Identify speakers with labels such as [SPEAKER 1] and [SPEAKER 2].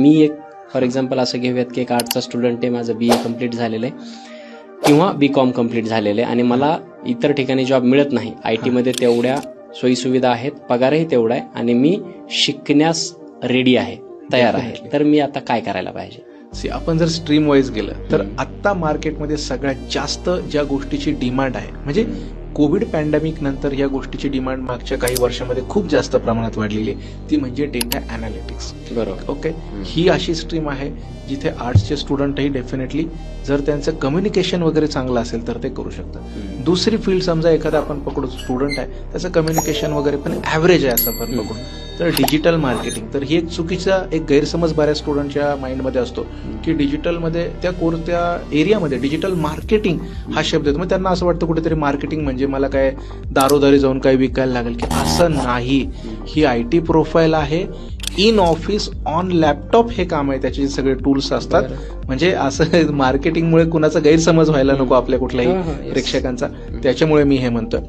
[SPEAKER 1] मी एक for example असं घेऊयात की एक आर्टचा स्टुडंट आहे माझं बी ए कंप्लीट झालेलं आहे. किंवा बी कॉम कंप्लीट झालेलं आहे. आणि मला इतर ठिकाणी जॉब मिळत नाही. आय टीमध्ये तेवढ्या सोयीसुविधा आहेत पगारही तेवढा आहे आणि मी शिकण्यास रेडी आहे तयार आहे. तर मी आता काय करायला पाहिजे?
[SPEAKER 2] See, आपण जर स्ट्रीम वाईज गेलं तर आत्ता मार्केटमध्ये सगळ्यात जास्त ज्या गोष्टीची डिमांड आहे म्हणजे कोविड पॅन्डेमिक नंतर या गोष्टीची डिमांड मागच्या काही वर्षामध्ये खूप जास्त प्रमाणात वाढलेली आहे. ती म्हणजे डेटा अनालिटिक्स
[SPEAKER 1] बरोबर.
[SPEAKER 2] ओके ही अशी स्ट्रीम आहे जिथे आर्ट्सचे स्टुडंटही डेफिनेटली जर त्यांचं कम्युनिकेशन वगैरे चांगलं असेल तर ते करू शकतात. दुसरी फील्ड समजा एखादा आपण पकडू स्टुडंट आहे त्याचं कम्युनिकेशन वगैरे पण ॲव्हरेज आहे असं आपण पकडू तर डिजिटल मार्केटिंग तर ही एक चुकीचा एक गैरसमज बऱ्याच स्टुडंटच्या माइंडमध्ये असतो की डिजिटलमध्ये त्या कोर त्या एरियामध्ये डिजिटल मार्केटिंग हा शब्द येतो. मग त्यांना असं वाटतं कुठेतरी मार्केटिंग म्हणजे मला काय दारोदारी जाऊन काय विकायला लागेल की असं नाही. ही आय टी प्रोफाईल आहे. इन ऑफिस ऑन लॅपटॉप हे काम आहे. त्याचे सगळे टूल्स असतात. म्हणजे असं मार्केटिंगमुळे कुणाचा गैरसमज व्हायला नको आपल्या कुठल्याही. प्रेक्षकांचा. त्याच्यामुळे मी हे म्हणतोय.